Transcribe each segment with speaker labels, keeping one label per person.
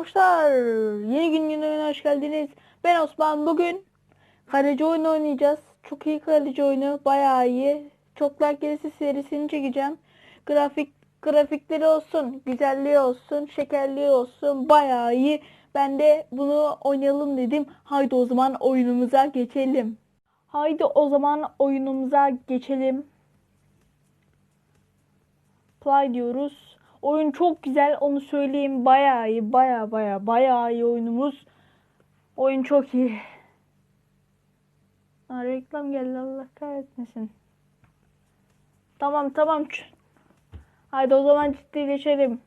Speaker 1: arkadaşlar. Yeni gün oyuna hoş geldiniz. Ben Osman. Bugün kaleci oyunu oynayacağız. Çok iyi kaleci oyunu. Bayağı iyi. Çok like gelirse serisini çekeceğim. Grafik grafikleri olsun, güzelliği olsun, şekerliği olsun. Bayağı iyi. Ben de bunu oynayalım dedim. Haydi o zaman oyunumuza geçelim. Haydi o zaman oyunumuza geçelim. Play diyoruz. Oyun çok güzel onu söyleyeyim. Bayağı iyi. Bayağı bayağı bayağı iyi oyunumuz. Oyun çok iyi. Ha, reklam geldi Allah kahretmesin. Tamam tamam. Haydi o zaman ciddileşelim.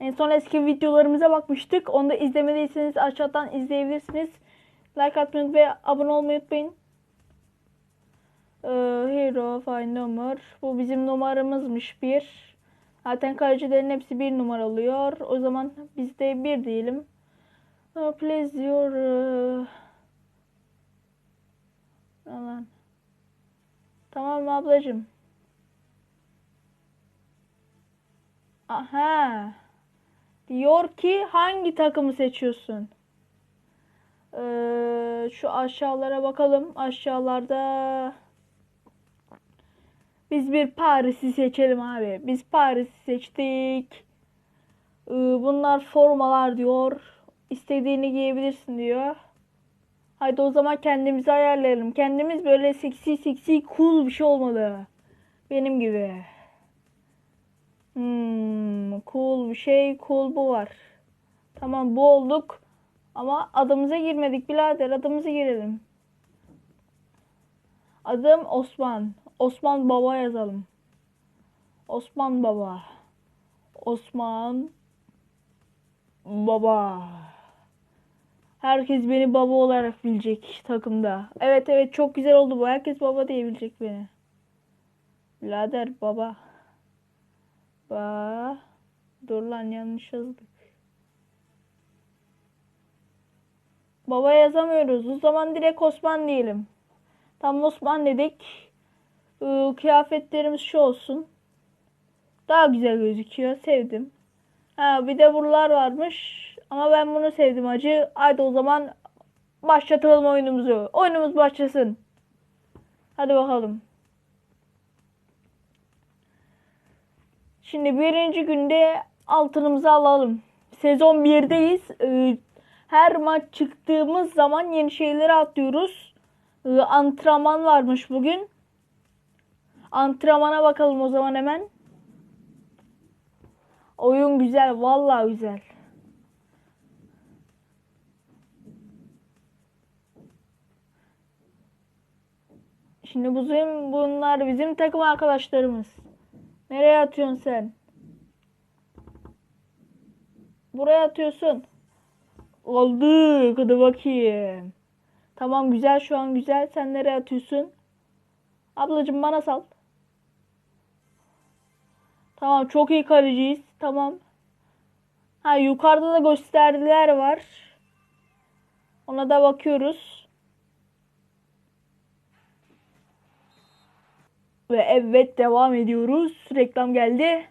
Speaker 1: En son eski videolarımıza bakmıştık. Onu da izlemediyseniz aşağıdan izleyebilirsiniz. Like atmayı ve abone olmayı unutmayın. Ee, hero find number. Bu bizim numaramızmış bir. Zaten kalecilerin hepsi bir numara alıyor. O zaman biz de bir diyelim. Uh, please your... Uh... Alan. Tamam ablacığım. Aha. Diyor ki hangi takımı seçiyorsun? Ee, şu aşağılara bakalım. Aşağılarda biz bir Paris'i seçelim abi. Biz Paris'i seçtik. Bunlar formalar diyor. İstediğini giyebilirsin diyor. Haydi o zaman kendimizi ayarlayalım. Kendimiz böyle seksi seksi cool bir şey olmalı. Benim gibi. Hmm, cool bir şey. Cool bu var. Tamam bu olduk. Ama adımıza girmedik birader. Adımızı girelim. Adım Osman. Osman Baba yazalım. Osman Baba. Osman Baba. Herkes beni baba olarak bilecek takımda. Evet evet çok güzel oldu bu. Herkes baba diyebilecek beni. Birader baba. Ba. Dur lan yanlış yazdık. Baba yazamıyoruz. O zaman direkt Osman diyelim. Tam Osman dedik. Ee, kıyafetlerimiz şu olsun. Daha güzel gözüküyor. Sevdim. Ha, bir de buralar varmış. Ama ben bunu sevdim acı. Haydi o zaman başlatalım oyunumuzu. Oyunumuz başlasın. Hadi bakalım. Şimdi birinci günde altınımızı alalım. Sezon 1'deyiz. Ee, her maç çıktığımız zaman yeni şeyleri atlıyoruz. Ee, antrenman varmış bugün. Antrenmana bakalım o zaman hemen. Oyun güzel. Vallahi güzel. Şimdi bizim bunlar bizim takım arkadaşlarımız. Nereye atıyorsun sen? Buraya atıyorsun. Oldu. Hadi bakayım. Tamam güzel şu an güzel. Sen nereye atıyorsun? Ablacığım bana sal. Tamam çok iyi kaleciyiz. Tamam. Ha yukarıda da gösterdiler var. Ona da bakıyoruz. Ve evet devam ediyoruz. Reklam geldi.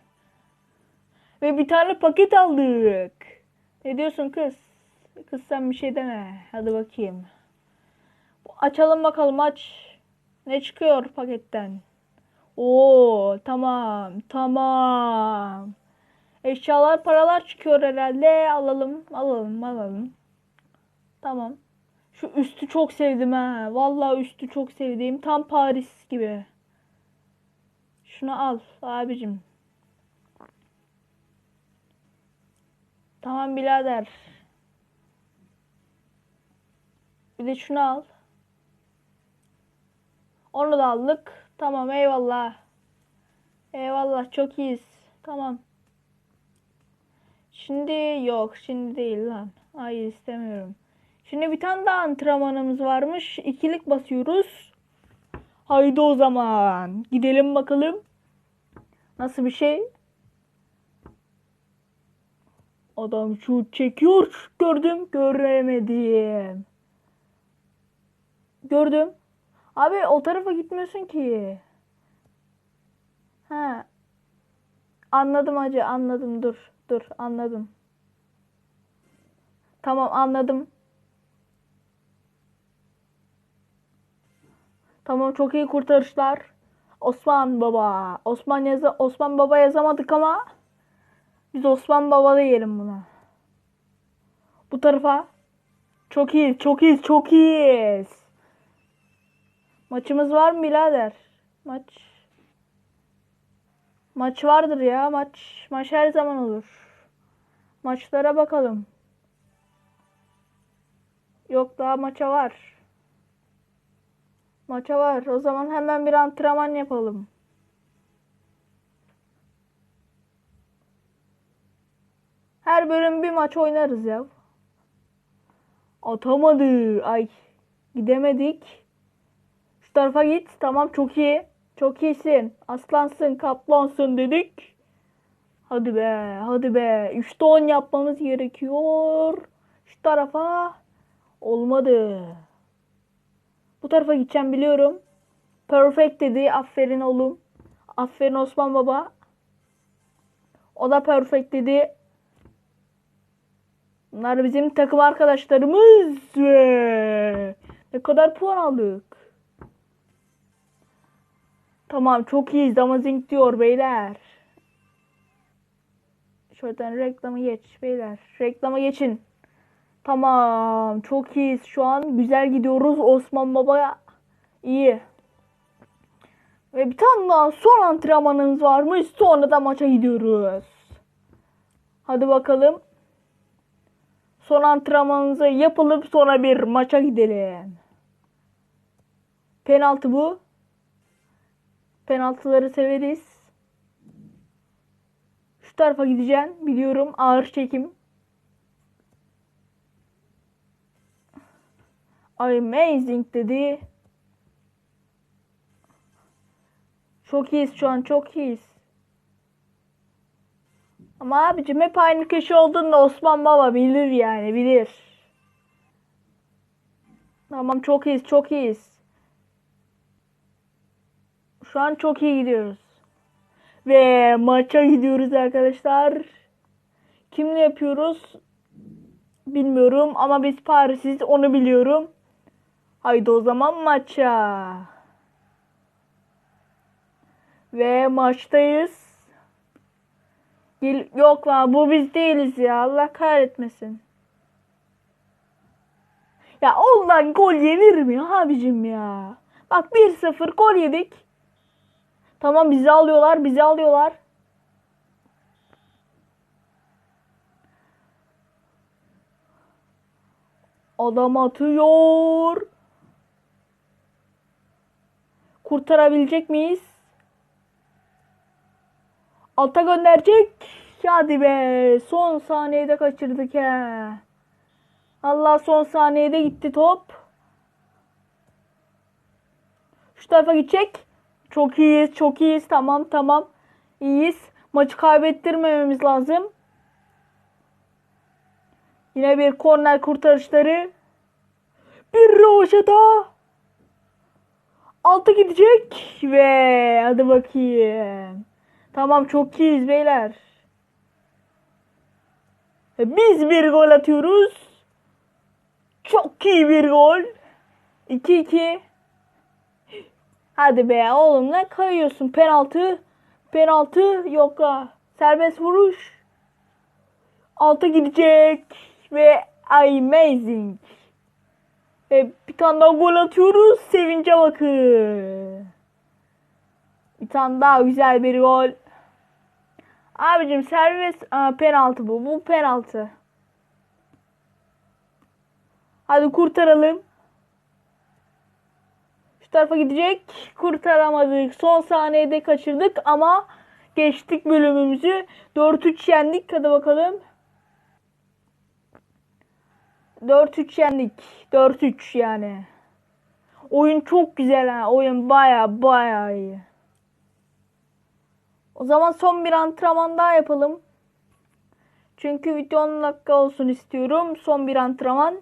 Speaker 1: Ve bir tane paket aldık. Ne diyorsun kız? Kız sen bir şey deme. Hadi bakayım. Açalım bakalım aç. Ne çıkıyor paketten? Oo tamam tamam. Eşyalar paralar çıkıyor herhalde. Alalım alalım alalım. Tamam. Şu üstü çok sevdim ha. Vallahi üstü çok sevdiğim. Tam Paris gibi. Şunu al abicim. Tamam birader. Bir de şunu al. Onu da aldık. Tamam eyvallah. Eyvallah çok iyiyiz. Tamam. Şimdi yok şimdi değil lan. Hayır istemiyorum. Şimdi bir tane daha antrenmanımız varmış. İkilik basıyoruz. Haydi o zaman. Gidelim bakalım. Nasıl bir şey? Adam şut çekiyor. Gördüm. Göremedim. Gördüm. Abi o tarafa gitmiyorsun ki. Ha. Anladım hacı anladım dur dur anladım. Tamam anladım. Tamam çok iyi kurtarışlar. Osman Baba. Osman yaza Osman Baba yazamadık ama biz Osman Baba diyelim buna. Bu tarafa. Çok iyi, çok iyi, çok iyiyiz. Maçımız var mı birader? Maç. Maç vardır ya. Maç maç her zaman olur. Maçlara bakalım. Yok daha maça var. Maça var. O zaman hemen bir antrenman yapalım. Her bölüm bir maç oynarız ya. Atamadı. Ay. Gidemedik. Tarafa git. Tamam çok iyi. Çok iyisin. Aslansın, kaplansın dedik. Hadi be, hadi be. 3'te 10 yapmamız gerekiyor. Şu tarafa. Olmadı. Bu tarafa gideceğim biliyorum. Perfect dedi. Aferin oğlum. Aferin Osman baba. O da perfect dedi. Bunlar bizim takım arkadaşlarımız. Ne kadar puan aldık. Tamam çok iyiyiz. Amazing diyor beyler. Şuradan reklamı geç beyler. Reklama geçin. Tamam. Çok iyiyiz. Şu an güzel gidiyoruz. Osman Baba iyi. Ve bir tane daha son antrenmanımız varmış. Sonra da maça gidiyoruz. Hadi bakalım. Son antrenmanımızı yapılıp sonra bir maça gidelim. Penaltı bu. Penaltıları severiz. Şu tarafa gideceğim. Biliyorum ağır çekim. Amazing dedi. Çok iyiyiz şu an çok iyiyiz. Ama abicim hep aynı köşe olduğunda Osman Baba bilir yani bilir. Tamam çok iyiyiz çok iyiyiz. Şu an çok iyi gidiyoruz. Ve maça gidiyoruz arkadaşlar. Kimle yapıyoruz? Bilmiyorum ama biz Paris'iz onu biliyorum. Haydi o zaman maça. Ve maçtayız. Yok lan bu biz değiliz ya. Allah kahretmesin. Ya ondan gol yenir mi abicim ya? Bak 1-0 gol yedik. Tamam bizi alıyorlar, bizi alıyorlar. Adam atıyor. Kurtarabilecek miyiz? Alta gönderecek. Hadi be. Son saniyede kaçırdık he. Allah son saniyede gitti top. Şu tarafa gidecek. Çok iyiyiz, çok iyiyiz. Tamam, tamam. İyiyiz. Maçı kaybettirmememiz lazım. Yine bir korner kurtarışları. Bir roşata. Altı gidecek ve hadi bakayım. Tamam çok iyiyiz beyler. Ve Biz bir gol atıyoruz. Çok iyi bir gol. 2-2. Hadi be oğlum ne kayıyorsun penaltı. Penaltı yok ha. Serbest vuruş. Alta gidecek. Ve amazing. Ve bir tane daha gol atıyoruz. Sevince bakın. Bir tane daha güzel bir gol. Abicim serbest Aa, penaltı bu. Bu penaltı. Hadi kurtaralım. Tarafa gidecek. Kurtaramadık. Son saniyede kaçırdık ama geçtik bölümümüzü. 4-3 yendik. Hadi bakalım. 4-3 yendik. 4-3 yani. Oyun çok güzel ha. Oyun baya baya iyi. O zaman son bir antrenman daha yapalım. Çünkü video 10 dakika olsun istiyorum. Son bir antrenman.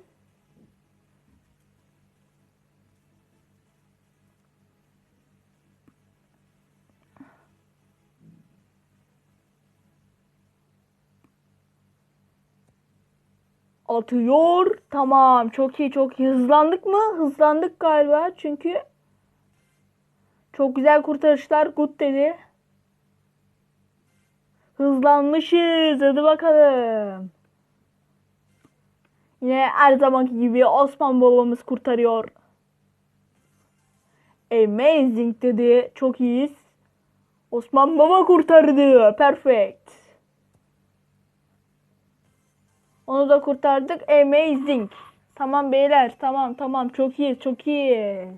Speaker 1: Atıyor. Tamam. Çok iyi çok iyi. Hızlandık mı? Hızlandık galiba. Çünkü çok güzel kurtarışlar. Good dedi. Hızlanmışız. Hadi bakalım. Yine her zamanki gibi Osman babamız kurtarıyor. Amazing dedi. Çok iyiyiz. Osman baba kurtardı. Perfect. Onu da kurtardık. Amazing. Tamam beyler. Tamam tamam. Çok iyiyiz. Çok iyiyiz.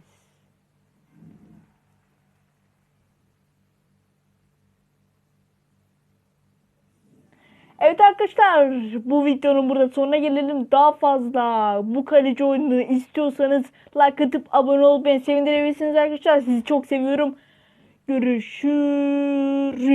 Speaker 1: Evet arkadaşlar bu videonun burada sonuna gelelim. Daha fazla bu kaleci oyununu istiyorsanız like atıp abone olup beni sevindirebilirsiniz arkadaşlar. Sizi çok seviyorum. Görüşürüz.